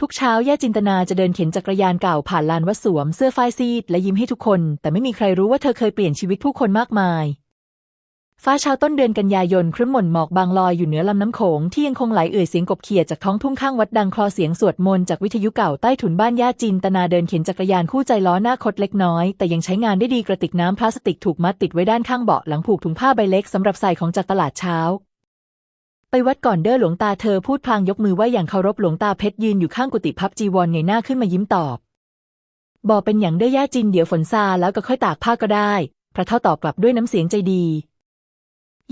ทุกเช้าย่าจินตนาจะเดินเข็นจักรยานเก่าผ่านลานวัดสวมเสื้อฝ้ายซีดและยิ้มให้ทุกคน แต่ไม่มีใครรู้ว่าเธอเคยเปลี่ยนชีวิตผู้คนมากมาย ฟ้าเช้าต้นเดือนกันยายนครึ้มหม่นหมอกบางลอยอยู่เหนือลำน้ำโขงที่ยังคงไหลเอ่ยเสียงกบเขียดจากท้องทุ่งข้างวัดดังคลอเสียงสวดมนต์จากวิทยุเก่าใต้ถุนบ้านย่าจินตนาเดินเข็นจักรยานคู่ใจล้อหน้าคดเล็กน้อย แต่ยังใช้งานได้ดีกระติกน้ำพลาสติกถูกมัดติดไว้ด้านข้างเบาะหลังผูกถุงผ้าใบเล็กสำหรับใส่ของจากตลาดเช้า ไปวัดก่อนเด้อหลวงตาเธอพูดพลางยกมือไหวอย่างเคารพหลวงตาเพชรยืนอยู่ข้างกุฏิพับจีวรเงยหน้าขึ้นมายิ้มตอบบอกเป็นอย่างเด้อย่าจินเดี๋ยวฝนซาแล้วก็ค่อยตากผ้าก็ได้ พระเท่าตอบกลับด้วยน้ำเสียงใจดี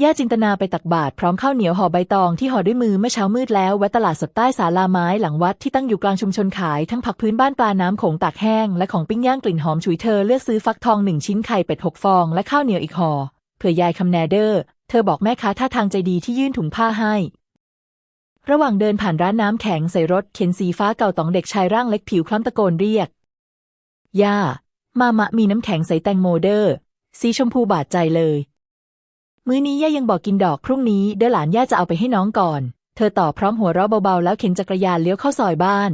ย่าจินตนาไปตักบาตรพร้อมข้าวเหนียวห่อใบตองที่ห่อด้วยมือเมื่อเช้ามืดแล้วแวะตลาดสดใต้ศาลาไม้หลังวัดที่ตั้งอยู่กลางชุมชนขายทั้งผักพื้นบ้านปลาน้ำโขงตากแห้งและของปิ้งย่างกลิ่นหอมฉุยเธอเลือกซื้อฟักทองหนึ่งชิ้นไข่เป็ดหกฟองและข้าวเหนียวอีกห่อเผื่อยายคำแนเดอร์ เธอบอกแม่ค้าท่าทางใจดีที่ยื่นถุงผ้าให้ ระหว่างเดินผ่านร้านน้ำแข็งใส่รถเข็นสีฟ้าเก่าตองเด็กชายร่างเล็กผิวคล้ำตะโกนเรียก ย่า มามะมีน้ำแข็งใสแตงโมเดอร์ สีชมพูบาดใจเลย มื้อนี้ย่ายังบอกกินดอกพรุ่งนี้เด้อหลานย่าจะเอาไปให้น้องก่อน เธอตอบพร้อมหัวเราะเบาๆแล้วเข็นจักรยานเลี้ยวเข้าซอยบ้าน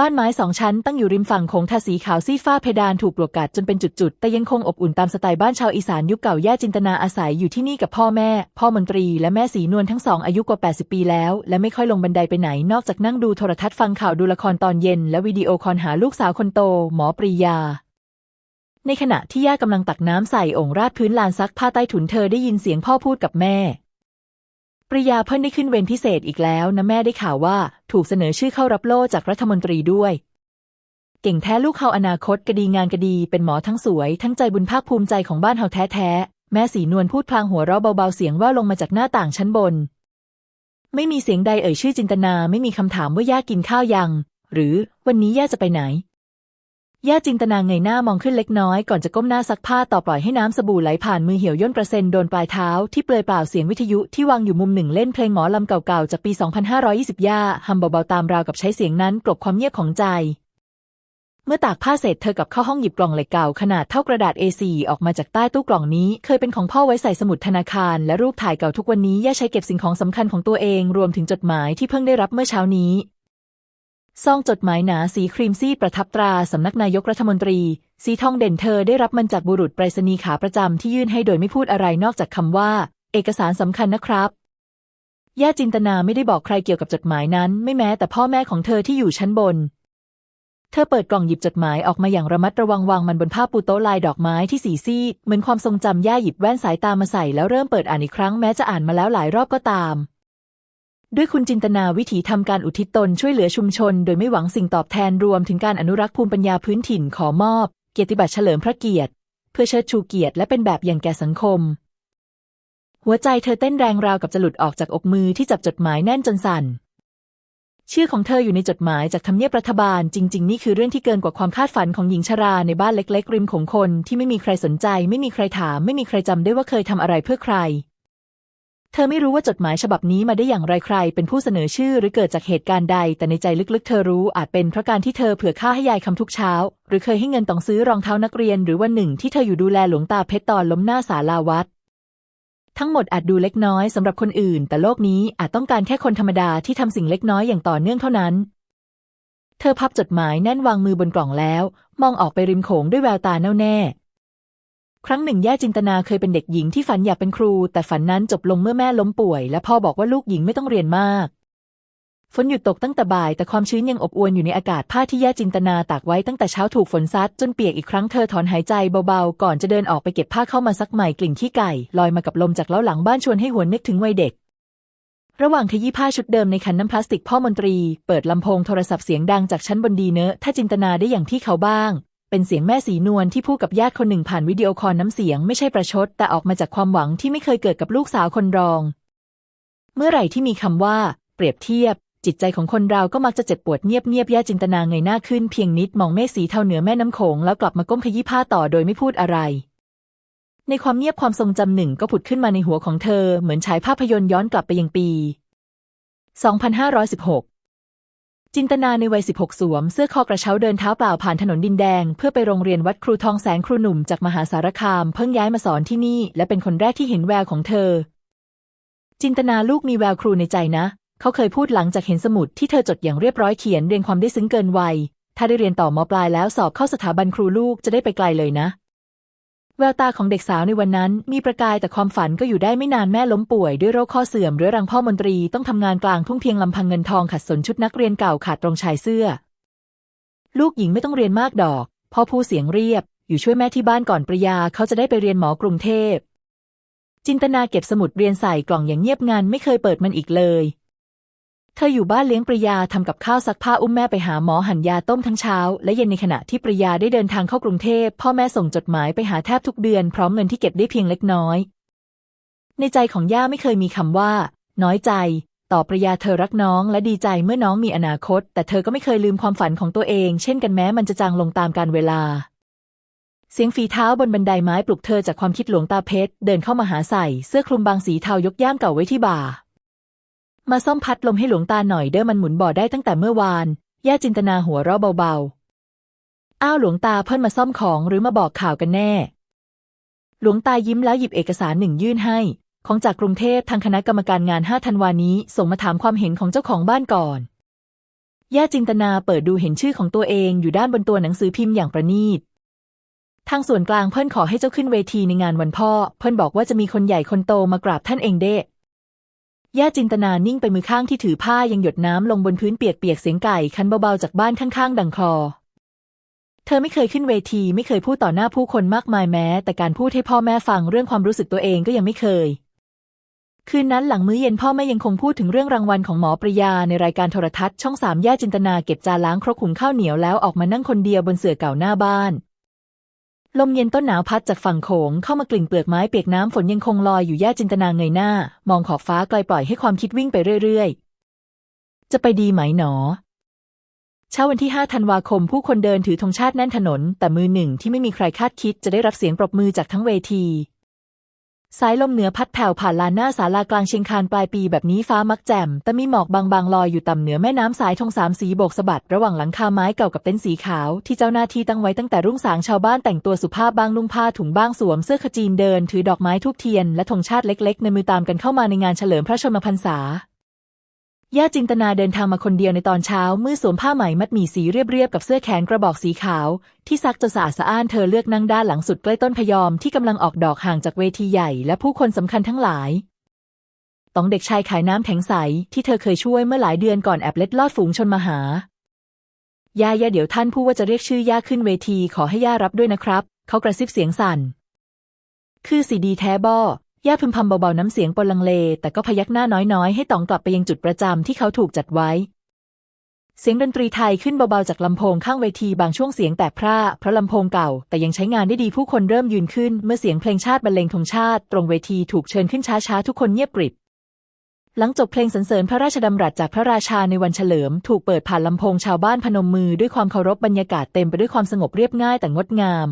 บ้านไม้สองชั้นตั้งอยู่ริมฝั่งโขงทาสีขาวซีฟ้าเพดานถูกปลวกกัดจนเป็นจุดๆ แต่ยังคงอบอุ่นตามสไตล์บ้านชาวอีสานยุคเก่าย่าจินตนาอาศัยอยู่ที่นี่กับพ่อแม่ พ่อมนตรีและแม่สีนวลทั้งสองอายุกว่า 80 ปีแล้ว และไม่ค่อยลงบันไดไปไหนนอกจากนั่งดูโทรทัศน์ฟังข่าวดูละครตอนเย็น และวิดีโอคอลหาลูกสาวคนโต หมอปรียาในขณะที่ย่ากำลังตักน้ำใส่องราดพื้นลานซักผ้าใต้ถุนเธอได้ยินเสียงพ่อพูดกับแม่ ริยาเพิ่นได้ขึ้นเวรพิเศษอีกแล้วนะแม่ได้ข่าวว่าถูกเสนอชื่อเข้ารับโล่จากรัฐมนตรีด้วย เก่งแท้ลูกเขาอนาคตกระดีงานกระดีเป็นหมอทั้งสวย ทั้งใจบุญภาคภูมิใจของบ้านเฮาแท้แท้ๆแม่สีนวลพูดพลางหัวเราะเบาๆเสียงว่าลงมาจากหน้าต่างชั้นบน ไม่มีเสียงใดเอ่ยชื่อจินตนาไม่มีคำถามว่าย่ากินข้าวยัง หรือวันนี้ย่าจะไปไหน ย่าจินตนาเงยหน้ามองขึ้นเล็กน้อยก่อนจะก้มหน้าซักผ้าต่อปล่อยให้น้ำสบู่ไหลผ่านมือเหี่ยวย่นประเซ็นโดนปลายเท้าที่เปลือยเปล่าเสียงวิทยุที่วางอยู่มุมหนึ่งเล่นเพลงหมอลำเก่าๆจากปี 2520 ย่าฮัมเบาๆตามราวกับใช้เสียงนั้นกลบความเงียบของใจ เมื่อตากผ้าเสร็จเธอกลับเข้าห้องหยิบกล่องเหล็กเก่าขนาดเท่ากระดาษ A4 ออกมาจากใต้ตู้กล่องนี้ เคยเป็นของพ่อไว้ใส่สมุดธนาคาร และรูปถ่ายเก่าทุกวันนี้ย่าใช้เก็บสิ่งของสำคัญของตัวเองรวมถึงจดหมายที่เพิ่งได้รับเมื่อเช้านี้ ซองจดหมายหนาสีครีมซีดประทับตราสำนักนายกรัฐมนตรี สีทองเด่นเธอได้รับมันจากบุรุษไปรษณีย์ขาประจำที่ยื่นให้โดยไม่พูดอะไรนอกจากคำว่า เอกสารสำคัญนะครับ ย่าจินตนาไม่ได้บอกใครเกี่ยวกับจดหมายนั้น ไม่แม้แต่พ่อแม่ของเธอที่อยู่ชั้นบน เธอเปิดกล่องหยิบจดหมายออกมาอย่างระมัดระวังวางมันบนผ้าปูโต๊ะลายดอกไม้ที่สีซีดเหมือนความทรงจำย่าหยิบแว่นสายตามาใส่แล้วเริ่มเปิดอ่านอีกครั้งแม้จะอ่านมาแล้วหลายรอบก็ตาม ด้วยคุณจินตนาวิถีทำการอุทิศตนช่วยเหลือชุมชน โดยไม่หวังสิ่งตอบแทนรวมถึงการอนุรักษ์ภูมิปัญญาพื้นถิ่นขอมอบ เกียรติบัตรเฉลิมพระเกียรติ เพื่อเชิดชูเกียรติและเป็นแบบอย่างแก่สังคม หัวใจเธอเต้นแรงราวกับจะหลุดออกจากอกมือที่จับจดหมายแน่นจนสั่นชื่อของเธออยู่ในจดหมายจากทำเนียบรัฐบาล จริง ๆ นี่คือเรื่องที่เกินกว่าความคาดฝันของหญิงชราในบ้านเล็ก ๆ ริมของคน ที่ไม่มีใครสนใจ ไม่มีใครถาม ไม่มีใครจำได้ว่าเคยทำอะไรเพื่อใคร เธอไม่รู้ว่าจดหมายฉบับนี้มาได้อย่างไรใคร เป็นผู้เสนอชื่อหรือเกิดจากเหตุการณ์ใด แต่ในใจลึกๆ เธอรู้อาจเป็นเพราะการที่เธอเผื่อค่าให้ยายคำทุกเช้า หรือเคยให้เงินต้องซื้อรองเท้านักเรียน หรือวันหนึ่งที่เธออยู่ดูแลหลวงตาเพชรตอนล้มหน้าศาลาวัดทั้งหมดอาจดูเล็กน้อยสำหรับคนอื่น แต่โลกนี้อาจต้องการแค่คนธรรมดาที่ทำสิ่งเล็กน้อยอย่างต่อเนื่องเท่านั้น เธอพับจดหมายแน่นวางมือบนกล่องแล้ว มองออกไปริมโขงด้วยแววตาแน่วแน่ ครั้งหนึ่งแย่จินตนาเคยเป็นเด็กหญิงที่ฝันอยากเป็นครู แต่ฝันนั้นจบลงเมื่อแม่ล้มป่วย และพ่อบอกว่าลูกหญิงไม่ต้องเรียนมากฝนหยุดตกตั้งแต่บ่าย แต่ความชื้นยังอบอวลอยู่ในอากาศผ้าที่แย่จินตนาตากไว้ตั้งแต่เช้าถูกฝนซัดจนเปียกอีกครั้งเธอถอนหายใจเบาๆ ก่อนจะเดินออกไปเก็บผ้าเข้ามาซักใหม่กลิ่นขี้ไก่ ลอยมากับลมจากเล้าหลังบ้านชวนให้หวนนึกถึงวัยเด็ก ระหว่างขยี้ผ้าชุดเดิมในขันน้ำพลาสติกพ่อมนตรี เปิดลำโพงโทรศัพท์เสียงดังจากชั้นบนดีเนอะถ้าจินตนาได้อย่างที่เขาบ้าง เป็นเสียงแม่สีนวลที่พูดกับญาติคนหนึ่งผ่านวิดีโอคอลน้ำเสียงไม่ใช่ประชด แต่ออกมาจากความหวังที่ไม่เคยเกิดกับลูกสาวคนรอง เมื่อไหร่ที่มีคำว่า เปรียบเทียบ จิตใจของคนเราก็มักจะเจ็บปวดเงียบเงียบๆย่าจินตนาเงยหน้าขึ้นเพียงนิดมองเมฆสีเทาเหนือแม่น้ำโขงแล้วกลับมาก้มขยี้ผ้าต่อโดยไม่พูดอะไรในความเงียบความทรงจำหนึ่งก็ผุดขึ้นมาในหัวของเธอ เหมือนฉายภาพยนตร์ย้อนกลับไปยังปี 2516 จินตนาในวัย 16 สวม เสื้อคอกระเช้าเดินเท้าเปล่าผ่านถนนดินแดง เพื่อไปโรงเรียนวัดครูทองแสงครูหนุ่มจากมหาสารคาม เพิ่งย้ายมาสอนที่นี่ และเป็นคนแรกที่เห็นแววของเธอ จินตนาลูกมีแววครูในใจนะ เขาเคยพูดหลังจากเห็นสมุดที่เธอจดอย่างเรียบร้อยเขียนเรียงความได้ซึ้งเกินวัยถ้าได้เรียนต่อมปลายแล้วสอบเข้าสถาบันครูลูกจะได้ไปไกลเลยนะ แววตาของเด็กสาวในวันนั้น มีประกายแต่ความฝันก็อยู่ได้ไม่นานแม่ล้มป่วยด้วยโรคข้อเสื่อมเรื้อรังพ่อมนตรีต้องทำงานกลางทุ่งเพียงลำพังเงินทองขัดสนชุดนักเรียนเก่าขาดตรงชายเสื้อ ลูกหญิงไม่ต้องเรียนมากดอกพ่อผู้เสียงเรียบ อยู่ช่วยแม่ที่บ้านก่อนปริยาเขาจะได้ไปเรียนหมอกรุงเทพจินตนาเก็บสมุดเรียนใส่กล่องอย่างเงียบงันไม่เคยเปิดมันอีกเลย เธออยู่บ้านเลี้ยงปริยาทำกับข้าวซักผ้าอุ้มแม่ไปหาหมอหั่นยาต้มทั้งเช้า และเย็นในขณะที่ปริยาได้เดินทางเข้ากรุงเทพพ่อแม่ส่งจดหมายไปหาแทบทุกเดือนพร้อมเงินที่เก็บได้เพียงเล็กน้อย ในใจของย่าไม่เคยมีคำว่า น้อยใจ ต่อปริยาเธอรักน้องและดีใจเมื่อน้องมีอนาคต แต่เธอก็ไม่เคยลืมความฝันของตัวเอง เช่นกันแม้มันจะจางลงตามกาลเวลา เสียงฝีเท้าบนบันไดไม้ปลุกเธอจากความคิดหลวงตาเพชรเดินเข้ามาหาใส่เสื้อคลุมบางสีเทายกย่ามเก่าไว้ที่บ่า มาซ่อมพัดลมให้หลวงตาหน่อยเด้อมันหมุนบ่อได้ตั้งแต่เมื่อวาน ย่าจินตนาหัวเราะเบาๆ อ้าวหลวงตาเพิ่นมาซ่อมของหรือมาบอกข่าวกันแน่ หลวงตายิ้มแล้วหยิบเอกสารหนึ่งยื่นให้ ของจากกรุงเทพทางคณะกรรมการงานห้าธันวานี้ ส่งมาถามความเห็นของเจ้าของบ้านก่อน ย่าจินตนาเปิดดูเห็นชื่อของตัวเองอยู่ด้านบนตัวหนังสือพิมพ์อย่างประณีตทางส่วนกลางเพิ่นขอให้เจ้าขึ้นเวทีในงานวันพ่อ เพิ่นบอกว่าจะมีคนใหญ่คนโตมากราบท่านเองเด้ ย่าจินตนานิ่งไปมือข้างที่ถือผ้ายังหยดน้ำลงบนพื้นเปียกๆเสียงไก่คันเบาๆจากบ้านข้างๆ ดังคอ เธอไม่เคยขึ้นเวทีไม่เคยพูดต่อหน้าผู้คนมากมายแม้ แต่การพูดให้พ่อแม่ฟังเรื่องความรู้สึกตัวเองก็ยังไม่เคย คืนนั้นหลังมื้อเย็นพ่อแม่ยังคงพูดถึงเรื่องรางวัลของหมอปริยาในรายการโทรทัศน์ช่องสามย่าจินตนาเก็บจานล้างครกหุงข้าวเหนียวแล้วออกมานั่งคนเดียวบนเสื่อเก่าหน้าบ้าน ลมเย็นต้นหนาวพัดจากฝั่งโขงเข้ามากลิ่นเปลือกไม้เปียกน้ำฝนยังคงลอยอยู่ย่าจินตนาเงยหน้า มองขอบฟ้าไกลปล่อยให้ความคิดวิ่งไปเรื่อยๆ จะไปดีไหมหนอ เช้าวันที่ 5 ธันวาคม ผู้คนเดินถือธงชาติแน่นถนน แต่มือหนึ่งที่ไม่มีใครคาดคิดจะได้รับเสียงปรบมือจากทั้งเวที สายลมเหนือพัดแผ่วผ่านลานหน้าศาลากลางเชียงคานปลายปีแบบนี้ฟ้ามักแจ่ม แต่มีหมอกบางๆลอยอยู่ต่ำเหนือแม่น้ำสายธงสามสีโบกสะบัดระหว่างหลังคาไม้เก่ากับเต็นท์สีขาว ที่เจ้าหน้าที่ตั้งไว้ตั้งแต่รุ่งสางชาวบ้านแต่งตัวสุภาพบ้างนุ่งผ้าถุงบ้างสวมเสื้อขจีนเดิน ถือดอกไม้ทูบเทียน และธงชาติเล็กๆ ในมือตามกันเข้ามาในงานเฉลิมพระชนมพรรษา ย่าจินตนาเดินทางมาคนเดียวในตอนเช้ามือสวมผ้าไหมมัดหมี่สีเรียบๆกับเสื้อแขนกระบอกสีขาว ที่ซักจนสะอาดสะอ้านเธอเลือกนั่งด้านหลังสุดใกล้ต้นพยอมที่กำลังออกดอกห่างจากเวทีใหญ่และผู้คนสำคัญทั้งหลายต้องเด็กชายขายน้ำแข็งใสที่เธอเคยช่วยเมื่อหลายเดือนก่อนแอบเล็ดลอดฝูงชนมาหาย่าย่าเดี๋ยวท่านผู้ว่าจะเรียกชื่อย่าขึ้นเวทีขอให้ย่ารับด้วยนะครับ เขากระซิบเสียงสั่น คือสีดีแท้บ่ ย่าพึมพำเบาๆน้ำเสียงปนลังเล แต่ก็พยักหน้าน้อยๆ ให้ต๋องกลับไปยังจุดประจำที่เขาถูกจัดไว้ เสียงดนตรีไทยขึ้นเบาๆจากลำโพงข้างเวทีบางช่วงเสียงแตกพร่าเพราะลำโพงเก่า แต่ยังใช้งานได้ดีผู้คนเริ่มยืนขึ้น เมื่อเสียงเพลงชาติบรรเลงธงชาติ ตรงเวทีถูกเชิญขึ้นช้าๆทุกคนเงียบกริบหลังจบเพลงสรรเสริญพระราชดำรัสจากพระราชาในวันเฉลิม ถูกเปิดผ่านลำโพงชาวบ้านพนมมือด้วยความเคารพบรรยากาศเต็มไปด้วยความสงบเรียบง่ายแต่งดงาม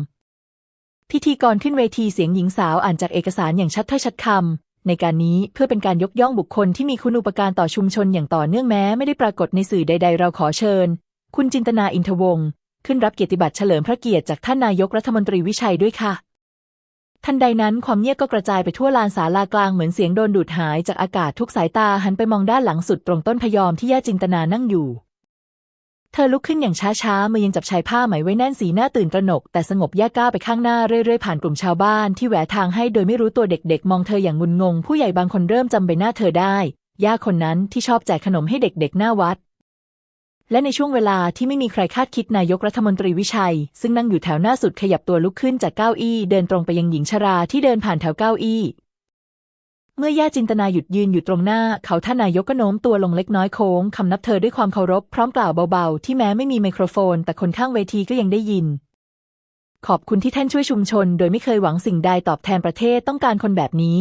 พิธีกรขึ้นเวทีเสียงหญิงสาวอ่านจากเอกสารอย่างชัดถ้อยชัดคำในการนี้เพื่อเป็นการยกย่องบุคคลที่มีคุณูปการต่อชุมชนอย่างต่อเนื่องแม้ไม่ได้ปรากฏในสื่อใด ๆ เราขอเชิญ คุณจินตนาอินทวงศ์ขึ้นรับเกียรติบัตรเฉลิมพระเกียรติจากท่านนายกรัฐมนตรีวิชัยด้วยค่ะ ทันใดนั้นความเงียบก็กระจายไปทั่วลานศาลากลางเหมือนเสียงโดนดูดหายจากอากาศทุกสายตาหันไปมองด้านหลังสุดตรงต้นพยอมที่ย่าจินตนานั่งอยู่ เธอลุกขึ้นอย่างช้าๆมือยังจับชายผ้าไหมไว้แน่นสีหน้าตื่นตระหนก แต่สงบย่าก้าวไปข้างหน้าเรื่อยๆผ่านกลุ่มชาวบ้านที่แหวทางให้โดยไม่รู้ตัวเด็กๆ มองเธออย่างงุนงง ผู้ใหญ่บางคนเริ่มจำใบหน้าเธอได้ ย่าคนนั้นที่ชอบแจกขนมให้เด็กๆ หน้าวัด และในช่วงเวลาที่ไม่มีใครคาดคิดนายกรัฐมนตรีวิชัย ซึ่งนั่งอยู่แถวหน้าสุดขยับตัวลุกขึ้นจากเก้าอี้ เดินตรงไปยังหญิงชราที่เดินผ่านแถวเก้าอี้ เมื่อย่าจินตนาหยุดยืนอยู่ตรงหน้าเขาท่านนายกก็โน้มตัวลงเล็กน้อยโค้งคำนับเธอด้วยความเคารพพร้อมกล่าวเบาๆ ที่แม้ไม่มีไมโครโฟน แต่คนข้างเวทีก็ยังได้ยิน ขอบคุณที่ท่านช่วยชุมชน โดยไม่เคยหวังสิ่งใดตอบแทนประเทศต้องการคนแบบนี้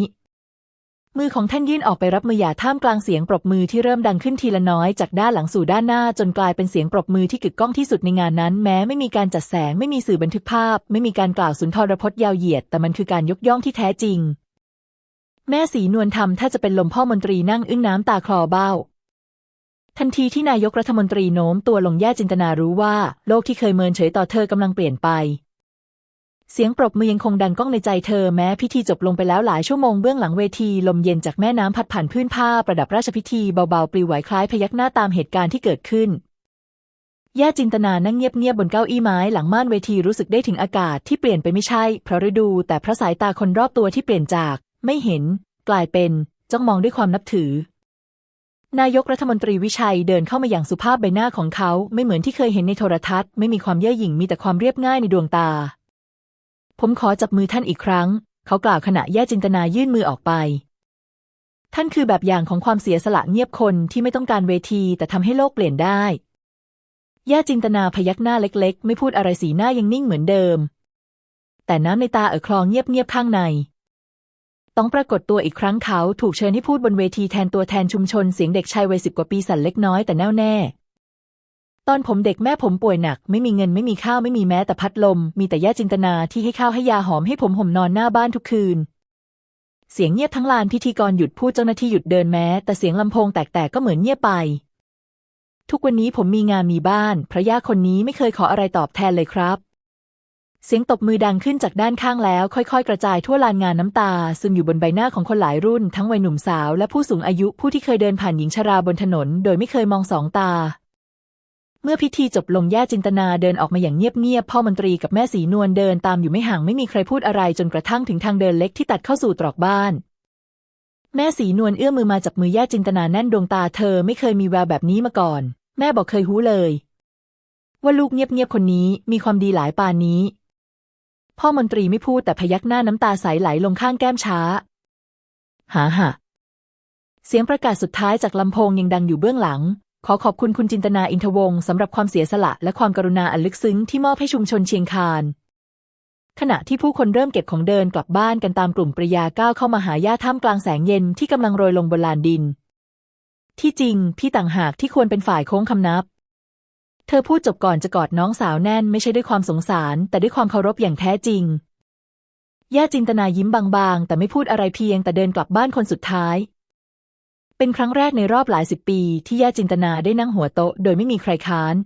มือของท่านยื่นออกไปรับมือหยาท่ามกลางเสียงปรบมือที่เริ่มดังขึ้นทีละน้อยจากด้านหลังสู่ด้านหน้าจนกลายเป็นเสียงปรบมือที่กึกก้องที่สุดในงานนั้น แม้ไม่มีการจัดแสงไม่มีสื่อบันทึกภาพ ไม่มีการกล่าวสุนทรพจน์ยาวเหยียด แต่มันคือการยกย่องที่แท้จริง แม่สีนวลทำถ้าจะเป็นลมพ่อมนตรีนั่งอึ้งน้ำตาคลอเบ้า ทันทีที่นายกรัฐมนตรีโน้มตัวลงแย่จินตนารู้ว่า โลกที่เคยเมินเฉยต่อเธอกำลังเปลี่ยนไป เสียงปรบมือยังคงดังก้องในใจเธอแม้พิธีจบลงไปแล้วหลายชั่วโมงเบื้องหลังเวที ลมเย็นจากแม่น้ำพัดผ่านพื้นผ้าประดับราชพิธีเบาๆปลิวไหวคล้ายพยักหน้าตามเหตุการณ์ที่เกิดขึ้นย่าจินตนานั่งเงียบๆบนเก้าอี้ไม้หลังม่านเวทีรู้สึกได้ถึงอากาศที่เปลี่ยนไปไม่ใช่เพราะฤดู แต่พระสายตาคนรอบตัวที่เปลี่ยนจาก ไม่เห็น กลายเป็น จ้องมองด้วยความนับถือ นายกรัฐมนตรีวิชัยเดินเข้ามาอย่างสุภาพใบหน้าของเขา ไม่เหมือนที่เคยเห็นในโทรทัศน์ ไม่มีความเย่อหยิ่งมีแต่ความเรียบง่ายในดวงตา ผมขอจับมือท่านอีกครั้ง เขากล่าวขณะแย่จินตนายื่นมือออกไป ท่านคือแบบอย่างของความเสียสละเงียบคนที่ไม่ต้องการเวที แต่ทำให้โลกเปลี่ยนได้ย่าจินตนาพยักหน้าเล็ก ๆ ไม่พูดอะไรสีหน้ายังนิ่งเหมือนเดิม แต่น้ำในตาเอ่อคลองเงียบๆข้างใน ต้องปรากฏตัวอีกครั้งเขาถูกเชิญให้พูดบนเวทีแทนตัวแทนชุมชนเสียงเด็กชายวัยสิบกว่าปีสั่นเล็กน้อยแต่แน่วแน่ ตอนผมเด็กแม่ผมป่วยหนัก ไม่มีเงินไม่มีข้าวไม่มีแม้แต่พัดลม มีแต่ย่าจินตนาที่ให้ข้าวให้ยาหอมให้ผมห่มนอนหน้าบ้านทุกคืน เสียงเงียบทั้งลานพิธีกรหยุดพูดเจ้าหน้าที่หยุดเดินแม้ แต่เสียงลำโพงแตกๆก็เหมือนเงียบไป ทุกวันนี้ผมมีงานมีบ้านพระย่าคนนี้ไม่เคยขออะไรตอบแทนเลยครับ เสียงตบมือดังขึ้นจากด้านข้างแล้ว ค่อยๆ กระจายทั่วลานงานน้ำตา ซึมอยู่บนใบหน้าของคนหลายรุ่น ทั้งวัยหนุ่มสาวและผู้สูงอายุผู้ที่เคยเดินผ่านหญิงชราบนถนน โดยไม่เคยมองสองตา เมื่อพิธีจบลงย่าจินตนาเดินออกมาอย่างเงียบๆพ่อมนตรีกับแม่สีนวลเดินตามอยู่ไม่ห่างไม่มีใครพูดอะไรจนกระทั่งถึงทางเดินเล็กที่ตัดเข้าสู่ตรอกบ้าน แม่สีนวลเอื้อมมือมาจับมือย่าจินตนาแน่นดวงตาเธอไม่เคยมีแววแบบนี้มาก่อน แม่บอกเคยหู้เลย ว่าลูกเงียบๆคนนี้มีความดีหลายปานนี้ พ่อมนตรีไม่พูดแต่พยักหน้าน้ำตาใสไหลลงข้างแก้มช้า หาหะเสียงประกาศสุดท้ายจากลำโพงยังดังอยู่เบื้องหลัง ขอขอบคุณคุณจินตนาอินทวงศ์สำหรับความเสียสละและความกรุณาอันลึกซึ้งที่มอบให้ชุมชนเชียงคาน ขณะที่ผู้คนเริ่มเก็บของเดินกลับบ้านกันตามกลุ่มปริยาก้าวเข้ามาหาย่าท่ามกลางแสงเย็นที่กำลังโรยลงบนลานดิน ที่จริงพี่ต่างหากที่ควรเป็นฝ่ายโค้งคำนับ เธอพูดจบก่อนจะกอดน้องสาวแน่นไม่ใช่ด้วยความสงสาร แต่ด้วยความเคารพอย่างแท้จริง ย่าจินตนายิ้มบางๆ แต่ไม่พูดอะไรเพียงแต่เดินกลับบ้านคนสุดท้าย เป็นครั้งแรกในรอบหลายสิบปีที่ย่าจินตนาได้นั่งหัวโต๊ะโดยไม่มีใครค้าน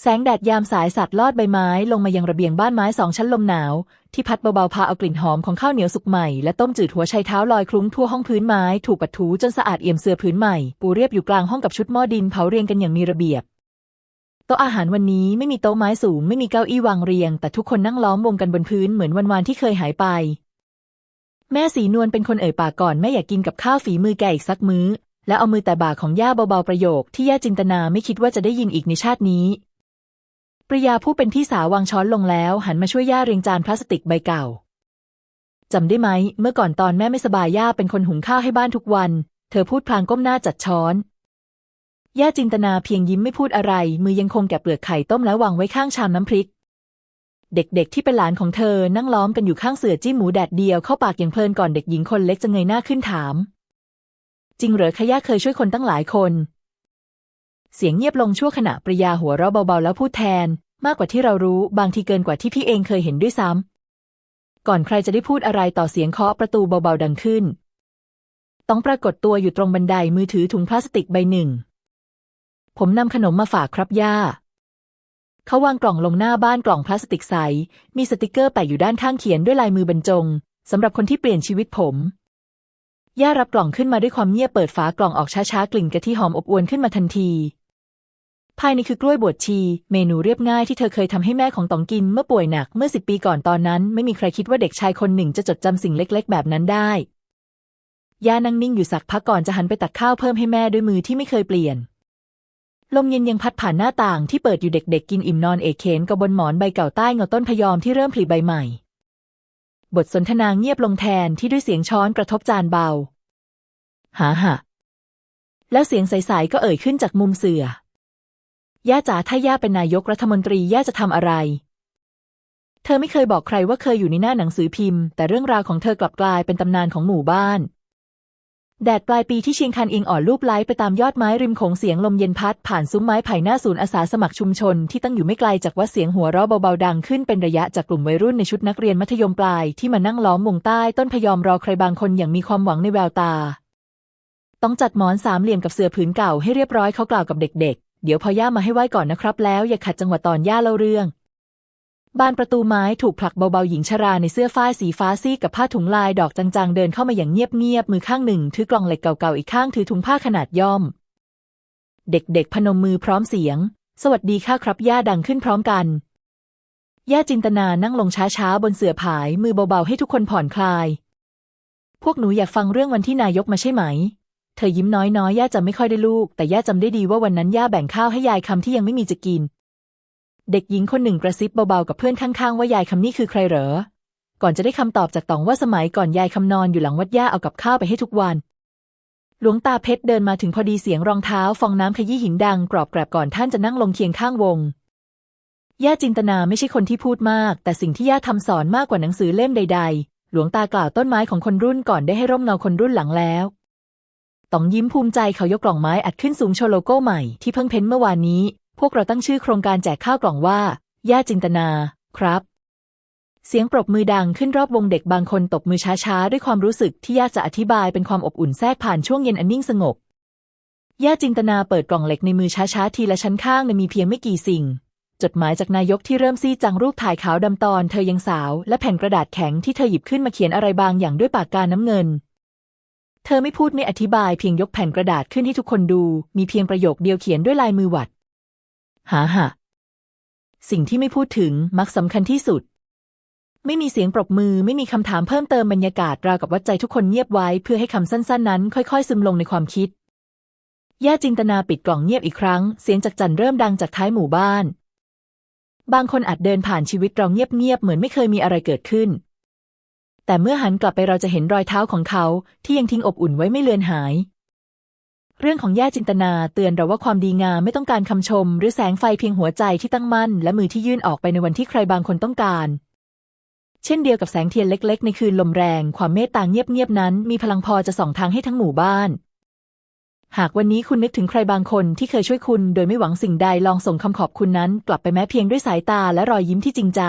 แสงแดดยามสายสัตว์ลอดใบไม้ลงมายังระเบียงบ้านไม้สองชั้นลมหนาว ที่พัดเบาๆพาเอากลิ่นหอมของข้าวเหนียวสุกใหม่และต้มจืดหัวไชเท้าลอยคลุ้งทั่วห้องพื้นไม้ถูกปัดถูจนสะอาดเอี่ยมเสื่อพื้นใหม่ ปูเรียบอยู่กลางห้องกับชุดหม้อดินเผาเรียงกันอย่างมีระเบียบ ต๊ะอาหารวันนี้ไม่มีโต๊ะไม้สูงไม่มีเก้าอี้วางเรียง แต่ทุกคนนั่งล้อมวงกันบนพื้นเหมือนวันวานที่เคยหายไป แม่สีนวลเป็นคนเอ่ยปากก่อนแม่อยากกินกับข้าวฝีมือแกอีกสักมื้อ แล้วเอามือแต่บ่าของย่าเบาๆประโยค ที่ย่าจินตนาไม่คิดว่าจะได้ยินอีกในชาตินี้ปริยาผู้เป็นพี่สาววางช้อนลงแล้ว หันมาช่วยย่าเรียงจานพลาสติกใบเก่าจำได้ไหม เมื่อก่อนตอนแม่ไม่สบายย่าเป็นคนหุงข้าวให้บ้านทุกวัน เธอพูดพลางก้มหน้าจัดช้อน ย่าจินตนาเพียงยิ้มไม่พูดอะไร มือยังคงแกะเปลือกไข่ต้มแล้ววางไว้ข้างชามน้ำพริก เด็กๆที่เป็นหลานของเธอนั่งล้อมกันอยู่ข้างเสือจิ้มหมูแดดเดียวเข้าปากอย่างเพลินก่อนเด็กหญิงคนเล็กจะเงยหน้าขึ้นถาม จริงเหรอคะย่าเคยช่วยคนตั้งหลายคน เสียงเงียบลงชั่วขณะปริยาหัวเราะเบาๆแล้วพูดแทน มากกว่าที่เรารู้บางทีเกินกว่าที่พี่เองเคยเห็นด้วยซ้ำก่อนใครจะได้พูดอะไรต่อเสียงเคาะประตูเบาๆดังขึ้น ต้องปรากฏตัวอยู่ตรงบันไดมือถือถุงพลาสติกใบหนึ่ง ผมนำขนมมาฝากครับย่า เขาวางกล่องลงหน้าบ้านกล่องพลาสติกใส มีสติกเกอร์แปะอยู่ด้านข้างเขียนด้วยลายมือบรรจงสำหรับคนที่เปลี่ยนชีวิตผม ย่ารับกล่องขึ้นมาด้วยความเงียบเปิดฝากล่องออกช้าๆ กลิ่นกะทิหอมอบอวลขึ้นมาทันที ภายในคือกล้วยบวชชี เมนูเรียบง่ายที่เธอเคยทำให้แม่ของตองกินเมื่อป่วยหนักเมื่อสิบปีก่อนตอนนั้น ไม่มีใครคิดว่าเด็กชายคนหนึ่งจะจดจำสิ่งเล็ก ๆ แบบนั้นได้ย่านั่งนิ่งอยู่สักพักก่อนจะหันไปตักข้าวเพิ่มให้แม่ด้วยมือที่ไม่เคยเปลี่ยน ลมเย็นยังพัดผ่านหน้าต่างที่เปิดอยู่เด็กๆ กินอิ่มนอนเอกเขนกับบนหมอนใบเก่าใต้เงาต้นพยอมที่เริ่มผลิใบใหม่ บทสนทนาเงียบลงแทนที่ด้วยเสียงช้อนกระทบจานเบา หาหะแล้วเสียงใสๆก็เอ่ยขึ้นจากมุมเสือ ย่าจ๋าถ้าย่าเป็นนายกรัฐมนตรีย่าจะทำอะไร เธอไม่เคยบอกใครว่าเคยอยู่ในหน้าหนังสือพิมพ์ แต่เรื่องราวของเธอกลับกลายเป็นตำนานของหมู่บ้าน แดดปลายปีที่เชียงคานอิงอ่อนรูปไล้ไปตามยอดไม้ริมโขงเสียงลมเย็นพัด ผ่านซุ้มไม้ไผ่หน้าศูนย์อาสาสมัครชุมชนที่ตั้งอยู่ไม่ไกลจากวัดเสียงหัวเราะเบาๆดังขึ้นเป็นระยะจากกลุ่มวัยรุ่นในชุดนักเรียนมัธยมปลายที่มานั่งล้อมวงใต้ต้นพยอมรอใครบางคนอย่างมีความหวังในแววตา ต้องจัดหมอนสามเหลี่ยมกับเสื่อผืนเก่าให้เรียบร้อยเขากล่าวกับเด็ก ๆ เดี๋ยวพอย่ามาให้ไหว้ก่อนนะครับ แล้วอย่าขัดจังหวะตอนย่าเล่าเรื่อง บานประตูไม้ถูกผลักเบาๆหญิงชราในเสื้อฝ้ายสีฟ้าซีกับผ้าถุงลายดอกจางๆ เดินเข้ามาอย่างเงียบๆมือข้างหนึ่งถือกล่องเหล็กเก่าๆอีกข้างถือถุงผ้าขนาดย่อม เด็กๆพนมมือพร้อมเสียง สวัสดีค่ะครับย่าดังขึ้นพร้อมกันย่าจินตนานั่งลงช้าๆบนเสื่อผายมือเบาๆให้ทุกคนผ่อนคลาย พวกหนูอยากฟังเรื่องวันที่นายกมาใช่ไหม เธอยิ้มน้อยๆย่าจำไม่ค่อยได้ลูก แต่ย่าจำได้ดีว่าวันนั้นย่าแบ่งข้าวให้ยายคำที่ยังไม่มีจะกิน เด็กหญิงคนหนึ่งกระซิบเบาๆกับเพื่อนข้างๆ ว่ายายคำนี่คือใครเหรอ ก่อนจะได้คำตอบจากตองว่าสมัยก่อนยายคำนอนอยู่หลังวัดย่าเอากับข้าวไปให้ทุกวัน หลวงตาเพชรเดินมาถึงพอดีเสียงรองเท้าฟองน้ำขยี้หินดังกรอบแกรบก่อนท่านจะนั่งลงเคียงข้างวง ย่าจินตนาไม่ใช่คนที่พูดมาก แต่สิ่งที่ย่าทำสอนมากกว่าหนังสือเล่มใด ๆ หลวงตากล่าวต้นไม้ของคนรุ่นก่อนได้ให้ร่มเงาคนรุ่นหลังแล้วต๋องยิ้มภูมิใจเขายกกล่องไม้อัดขึ้นสูงโชว์โลโก้ใหม่ที่เพิ่งเพ้นเมื่อวานนี้ พวกเราตั้งชื่อโครงการแจกข้าวกล่องว่า ย่าจินตนา ครับ เสียงปรบมือดังขึ้นรอบวงเด็กบางคนตบมือช้าๆ ด้วยความรู้สึกที่ยากจะอธิบายเป็นความอบอุ่นแทรกผ่านช่วงเย็นอันนิ่งสงบ ย่าจินตนาเปิดกล่องเหล็กในมือช้าๆ ทีละชั้นข้างในมีเพียงไม่กี่สิ่ง จดหมายจากนายกที่เริ่มซีจังรูปถ่ายขาวดำตอนเธอยังสาว และแผ่นกระดาษแข็งที่เธอหยิบขึ้นมาเขียนอะไรบางอย่างด้วยปากกาน้ำเงินเธอไม่พูดไม่อธิบายเพียงยกแผ่นกระดาษขึ้นให้ทุกคนดู มีเพียงประโยคเดียวเขียนด้วยลายมือหวัด หาหะสิ่งที่ไม่พูดถึงมักสำคัญที่สุด ไม่มีเสียงปรบมือไม่มีคำถามเพิ่มเติมบรรยากาศราวกับวัดใจทุกคนเงียบไว้เพื่อให้คำสั้นๆ นั้น ค่อยๆ ซึมลงในความคิดย่าจินตนาปิดกล่องเงียบอีกครั้ง เสียงจากจันเริ่มดังจากท้ายหมู่บ้าน บางคนอาจเดินผ่านชีวิตเราเงียบๆเหมือนไม่เคยมีอะไรเกิดขึ้น แต่เมื่อหันกลับไปเราจะเห็นรอยเท้าของเขา ที่ยังทิ้งอบอุ่นไว้ไม่เลือนหาย เรื่องของแย่จินตนาเตือนเราว่าความดีงามไม่ต้องการคำชม หรือแสงไฟเพียงหัวใจที่ตั้งมั่น และมือที่ยื่นออกไปในวันที่ใครบางคนต้องการ เช่นเดียวกับแสงเทียนเล็ก ๆ ในคืนลมแรง ความเมตตาเงียบๆนั้น มีพลังพอจะส่องทางให้ทั้งหมู่บ้าน หากวันนี้คุณนึกถึงใครบางคนที่เคยช่วยคุณ โดยไม่หวังสิ่งใดลองส่งคำขอบคุณนั้น กลับไปแม้เพียงด้วยสายตาและรอยยิ้มที่จริงใจ